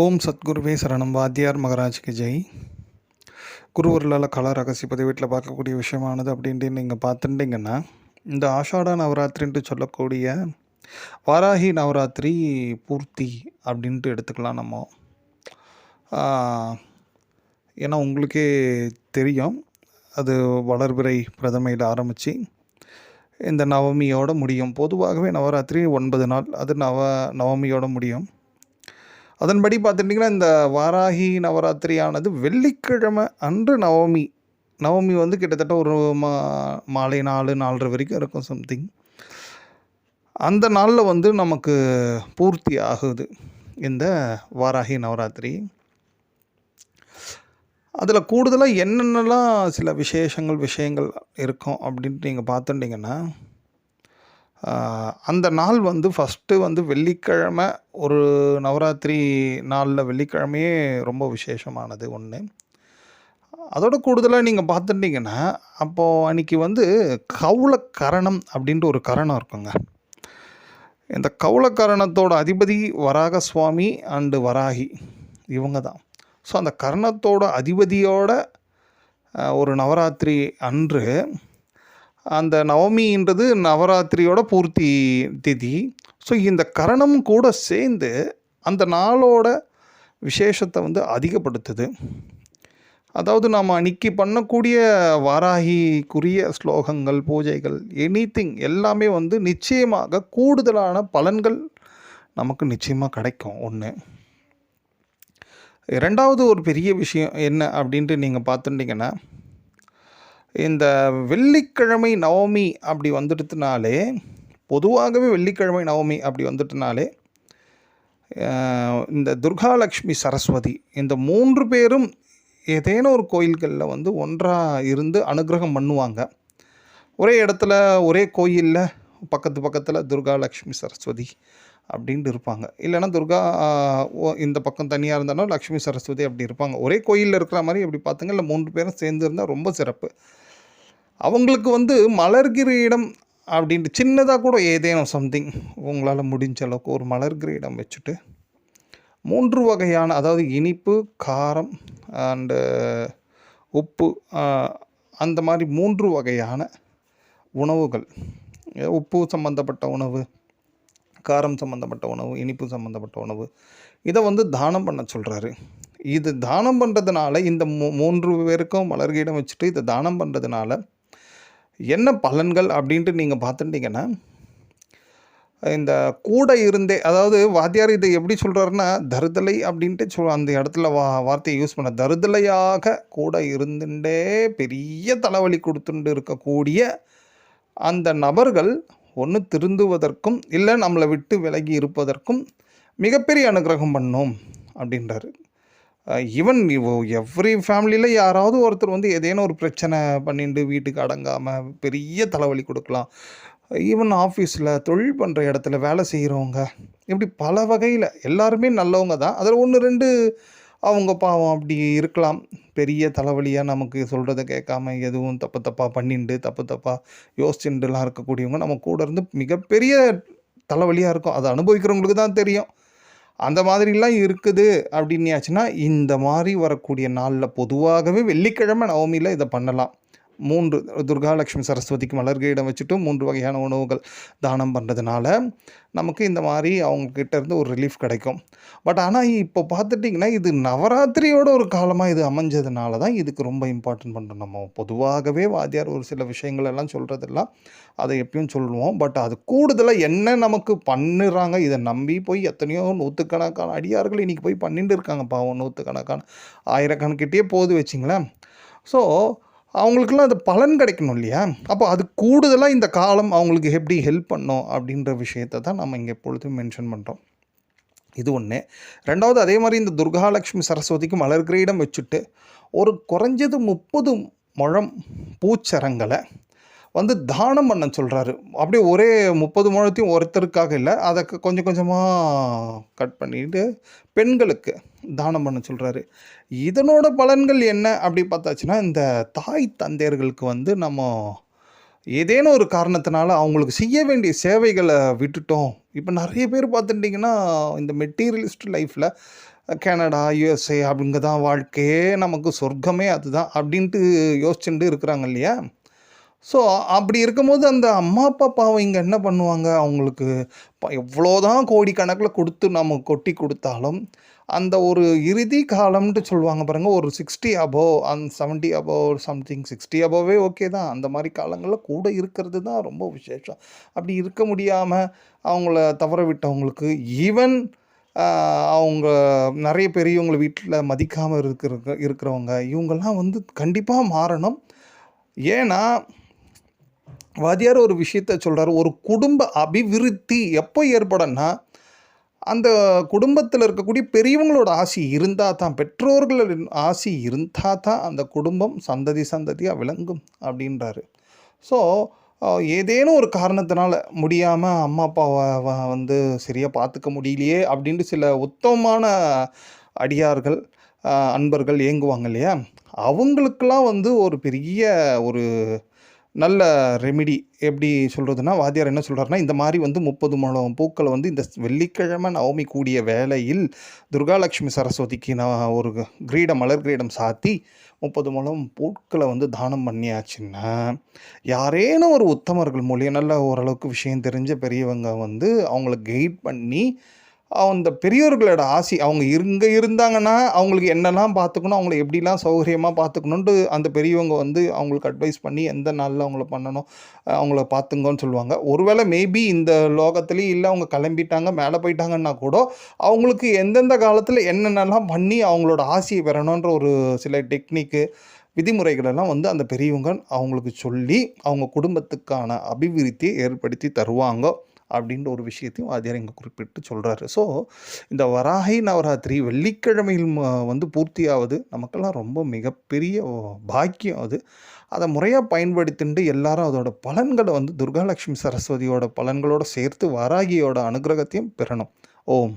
ஓம் சத்குருவே சரணம். வாத்தியார் மகராஜ்க்கு ஜெய். குருவர்களால் கலா ரகசிய பதிவேட்டில் பார்க்கக்கூடிய விஷயமானது அப்படின்ட்டு நீங்கள் பார்த்துட்டிங்கன்னா இந்த ஆஷாட நவராத்திரின்ட்டு சொல்லக்கூடிய வாராகி நவராத்திரி பூர்த்தி அப்படின்ட்டு எடுத்துக்கலாம் நம்ம. ஏன்னா உங்களுக்கே தெரியும் அது வளர்பிறை பிரதமையில் ஆரம்பித்து இந்த நவமியோட முடியும். பொதுவாகவே நவராத்திரி ஒன்பது நாள். அது நவ நவமியோட முடியும். அதன்படி பார்த்துட்டிங்கன்னா இந்த வாராகி நவராத்திரியானது வெள்ளிக்கிழமை அன்று நவமி நவமி வந்து கிட்டத்தட்ட ஒரு மா மாலை நாலு நாலரை வரைக்கும் இருக்கும் சம்திங் அந்த நாளில் வந்து நமக்கு பூர்த்தி ஆகுது இந்த வாராகி நவராத்திரி. அதில் கூடுதலாக என்னென்னலாம் சில விசேஷங்கள் விஷயங்கள் இருக்கும் அப்படின்ட்டு நீங்கள் பார்த்துட்டிங்கன்னா அந்த நாள் வந்து ஃபஸ்ட்டு வந்து வெள்ளிக்கிழமை ஒரு நவராத்திரி நாளில் வெள்ளிக்கிழமையே ரொம்ப விசேஷமானது ஒன்று அதோட கூடுதலாக நீங்கள் பார்த்துட்டிங்கன்னா அப்போது அன்றைக்கி வந்து கவுளக்கரணம் அப்படின்ட்டு ஒரு கரணம் இருக்குங்க. இந்த கவுளக்கரணத்தோட அதிபதி வராக சுவாமி அண்டு வராகி இவங்க தான் ஸோ அந்த கரணத்தோட அதிபதியோட ஒரு நவராத்திரி அன்று அந்த நவமின்றது நவராத்திரியோட பூர்த்தி திதி. ஸோ இந்த கரணம் கூட சேர்ந்து அந்த நாளோட விசேஷத்தை வந்து அதிகப்படுத்துது. அதாவது நாம் அன்னைக்கு பண்ணக்கூடிய வாராகிக்குரிய ஸ்லோகங்கள் பூஜைகள் எனிதிங் எல்லாமே வந்து நிச்சயமாக கூடுதலான பலன்கள் நமக்கு நிச்சயமாக கிடைக்கும். ஒன்று இரண்டாவது ஒரு பெரிய விஷயம் என்ன அப்படின்ட்டு நீங்கள் பார்த்துட்டிங்கன்னா இந்த வெள்ளிக்கிழமை நவமி அப்படி வந்துடுத்துனாலே பொதுவாகவே வெள்ளிக்கிழமை நவமி அப்படி வந்துட்டுனாலே இந்த துர்காலக்ஷ்மி சரஸ்வதி இந்த மூன்று பேரும் ஏதேனும் ஒரு கோயில்களில் வந்து ஒன்றாக இருந்து அனுகிரகம் பண்ணுவாங்க. ஒரே இடத்துல ஒரே கோயிலில் பக்கத்து பக்கத்தில் துர்கா லக்ஷ்மி சரஸ்வதி அப்படின்ட்டு இருப்பாங்க. இல்லைன்னா துர்கா ஓ- இந்த பக்கம் தனியாக இருந்தாலும் லக்ஷ்மி சரஸ்வதி அப்படி இருப்பாங்க. ஒரே கோயிலில் இருக்கிற மாதிரி அப்படி பார்த்துங்க இல்லை மூன்று பேரும் சேர்ந்து இருந்தால் ரொம்ப சிறப்பு. அவங்களுக்கு வந்து மலர்கிற இடம் அப்படின்ட்டு சின்னதாக கூட ஏதேனும் சம்திங் உங்களால் முடிஞ்ச அளவுக்கு ஒரு மலர்கிற இடம் வச்சுட்டு மூன்று வகையான அதாவது இனிப்பு காரம் அண்டு உப்பு அந்த மாதிரி மூன்று வகையான உணவுகள். உப்பு சம்மந்தப்பட்ட உணவு காரம் சம்மந்தப்பட்ட உணவு இனிப்பு சம்மந்தப்பட்ட உணவு இதை வந்து தானம் பண்ண சொல்கிறாரு இது தானம் பண்ணுறதுனால இந்த மூ மூன்று பேருக்கும் மலர்கிடம் வச்சுட்டு இதை தானம் பண்ணுறதுனால என்ன பலன்கள் அப்படின்ட்டு நீங்கள் பார்த்துட்டிங்கன்னா இந்த கூட இருந்தே அதாவது வாத்தியார் இதை எப்படி சொல்கிறாருன்னா தருதலை அப்படின்ட்டு சொல் அந்த இடத்துல வா வார்த்தையை யூஸ் பண்ண தருதலையாக கூட இருந்துட்டே பெரிய தலைவலி கொடுத்துட்டு இருக்கக்கூடிய அந்த நபர்கள் ஒன்று திருந்துவதற்கும் இல்லை நம்மளை விட்டு விலகி இருப்பதற்கும் மிகப்பெரிய அனுகிரகம் பண்ணும் அப்படின்றாரு. ஈவன் எவ்ரி ஃபேமிலியில் யாராவது ஒருத்தர் வந்து ஏதேனும் ஒரு பிரச்சனை பண்ணிட்டு வீட்டுக்கு அடங்காமல் பெரிய தலைவலி கொடுக்கலாம். ஈவன் ஆஃபீஸில் தொழில் பண்ணுற இடத்துல வேலை செய்கிறவங்க இப்படி பல வகையில் எல்லாருமே நல்லவங்க தான். அதில் ஒன்று ரெண்டு அவங்க பாவம் அப்படி இருக்கலாம். பெரிய தலைவலியாக நமக்கு சொல்கிறத கேட்காம எதுவும் தப்பு தப்பாக பண்ணிண்டு தப்பு தப்பாக யோசிச்சுட்டுலாம் இருக்கக்கூடியவங்க நம்ம கூட இருந்து மிகப்பெரிய தலைவலியாக இருக்கும். அதை அனுபவிக்கிறவங்களுக்கு தான் தெரியும். அந்த மாதிரிலாம் இருக்குது அப்படின்னாச்சுன்னா இந்த மாதிரி வரக்கூடிய நாளில் பொதுவாகவே வெள்ளிக்கிழமை நவமியில் இதை பண்ணலாம். மூன்று துர்காலட்சுமி சரஸ்வதிக்கு மலர்கையிடம் வச்சுட்டு மூன்று வகையான உணவுகள் தானம் பண்ணுறதுனால நமக்கு இந்த மாதிரி அவங்கக்கிட்ட இருந்து ஒரு ரிலீஃப் கிடைக்கும். பட் ஆனால் இப்போ பார்த்துட்டிங்கன்னா இது நவராத்திரியோட ஒரு காலமாக இது அமைஞ்சதுனால தான் இதுக்கு ரொம்ப இம்பார்ட்டன்ட் பண்ணுறோம் நம்ம பொதுவாகவே வாத்தியார் ஒரு சில விஷயங்கள் எல்லாம் சொல்கிறதெல்லாம் அதை எப்பயும் சொல்லுவோம். பட் அது கூடுதலாக என்ன நமக்கு பண்ணுறாங்க இதை நம்பி போய் எத்தனையோ நூற்றுக்கணக்கான அடியார்கள் இன்றைக்கி போய் பண்ணிட்டு இருக்காங்க. பாவம் நூற்றுக்கணக்கான ஆயிரக்கணக்கிட்டே போகுது வச்சிங்களேன். ஸோ அவங்களுக்கெல்லாம் அது பலன் கிடைக்கணும் இல்லையா? அப்போ அது கூடுதலாக இந்த காலம் அவங்களுக்கு எப்படி ஹெல்ப் பண்ணும் அப்படின்ற விஷயத்தை தான் நம்ம இங்கே எப்பொழுதும் மென்ஷன் பண்ணுறோம் இது ஒன்று ரெண்டாவது அதே மாதிரி இந்த துர்காலட்சுமி சரஸ்வதிக்கு மலர் இடம் வச்சுட்டு ஒரு குறைஞ்சது முப்பது முழம் பூச்சரங்களை வந்து தானம் பண்ண சொல்கிறாரு அப்படியே ஒரே முப்பது முழத்தையும் ஒருத்தருக்காக இல்லை அதை கொஞ்சம் கொஞ்சமாக கட் பண்ணிட்டு பெண்களுக்கு தானம் பண்ண சொல்கிறாரு இதனோட பலன்கள் என்ன அப்படி பார்த்தாச்சுன்னா இந்த தாய் தந்தையர்களுக்கு வந்து நம்ம ஏதேனும் ஒரு காரணத்தினால அவங்களுக்கு செய்ய வேண்டிய சேவைகளை விட்டுட்டோம். இப்போ நிறைய பேர் பார்த்துட்டிங்கன்னா இந்த மெட்டீரியலிஸ்ட் லைஃப்பில் கனடா யுஎஸ்ஏ அப்படிங்க தான் வாழ்க்கையே நமக்கு சொர்க்கமே அதுதான் அப்படின்ட்டு யோசிச்சுட்டு இருக்கிறாங்க இல்லையா? ஸோ அப்படி இருக்கும்போது அந்த அம்மா அப்பா பாவம் இங்கே என்ன பண்ணுவாங்க? அவங்களுக்கு ப- எவ்வளோதான் கோடிக்கணக்கில் கொடுத்து நம்ம கொட்டி கொடுத்தாலும் அந்த ஒரு இறுதி காலம்ன்ட்டு சொல்லுவாங்க பாருங்கள் ஒரு sixty above and seventy above something sixty above okay தான். அந்த மாதிரி காலங்களில் கூட இருக்கிறது தான் ரொம்ப விசேஷம். அப்படி இருக்க முடியாமல் அவங்கள தவற விட்டவங்களுக்கு ஈவன் அவங்க நிறைய பெரியவங்களை வீட்டில் மதிக்காமல் இருக்கிற இருக்கிறவங்க இவங்கெல்லாம் வந்து கண்டிப்பாக மாறணும். ஏன்னா வாத்தியார் ஒரு விஷயத்த சொல்கிறார் ஒரு குடும்ப அபிவிருத்தி எப்போ ஏற்படும்னா அந்த குடும்பத்தில் இருக்கக்கூடிய பெரியவங்களோட ஆசி இருந்தால் தான் பெற்றோர்களின் ஆசி இருந்தால் தான் அந்த குடும்பம் சந்ததி சந்ததியாக விளங்கும் அப்படின்றாரு. ஸோ ஏதேனும் ஒரு காரணத்தினால முடியாமல் அம்மா அப்பாவை வந்து சரியாக பார்த்துக்க முடியலையே அப்படின்ட்டு சில உத்தமமான அடியார்கள் அன்பர்கள் ஏங்குவாங்க இல்லையா? அவங்களுக்கெல்லாம் வந்து ஒரு பெரிய ஒரு நல்ல ரெமிடி எப்படி சொல்கிறதுனா வாத்தியார் என்ன சொல்கிறாருன்னா இந்த மாதிரி வந்து முப்பது முழம் பூக்களை வந்து இந்த வெள்ளிக்கிழமை நவமி கூடிய வேளையில் துர்காலட்சுமி சரஸ்வதிக்கு நான் ஒரு கிரீடம் மலர் கிரீடம் சாத்தி முப்பது முழம் பூக்களை வந்து தானம் பண்ணியாச்சுன்னா யாரேனும் ஒரு உத்தமர்கள் மூலியம் நல்ல ஓரளவுக்கு விஷயம் தெரிஞ்ச பெரியவங்க வந்து அவங்கள கைட் பண்ணி அந்த பெரியோர்களோட ஆசி அவங்க இங்கே இருந்தாங்கன்னா அவங்களுக்கு என்னெல்லாம் பார்த்துக்கணும் அவங்கள எப்படிலாம் சௌகரியமாக பார்த்துக்கணுன்ட்டு அந்த பெரியவங்க வந்து அவங்களுக்கு அட்வைஸ் பண்ணி எந்த நாளில் அவங்கள பண்ணணும் அவங்கள பார்த்துங்கன்னு சொல்லுவாங்க. ஒருவேளை மேபி இந்த லோகத்துலேயும் இல்லை அவங்க கிளம்பிட்டாங்க மேலே போயிட்டாங்கன்னா கூட அவங்களுக்கு எந்தெந்த காலத்தில் என்னென்னலாம் பண்ணி அவங்களோட ஆசையை பெறணுன்ற ஒரு சில டெக்னிக்கு விதிமுறைகளெல்லாம் வந்து அந்த பெரியவங்க அவங்களுக்கு சொல்லி அவங்க குடும்பத்துக்கான அபிவிருத்தியை ஏற்படுத்தி தருவாங்க. அப்படின்ற ஒரு விஷயத்தையும் வாத்தியார் இங்கே குறிப்பிட்டு சொல்கிறாரு ஸோ இந்த வராகி நவராத்திரி வெள்ளிக்கிழமையில் வந்து பூர்த்தியாவது நமக்கெல்லாம் ரொம்ப மிகப்பெரிய பாக்கியம் அது. அதை முறையாக பயன்படுத்திட்டு எல்லாரும் அதோட பலன்களை வந்து துர்காலட்சுமி சரஸ்வதியோட பலன்களோடு சேர்த்து வராகியோட அனுகிரகத்தையும் பெறணும். ஓம்.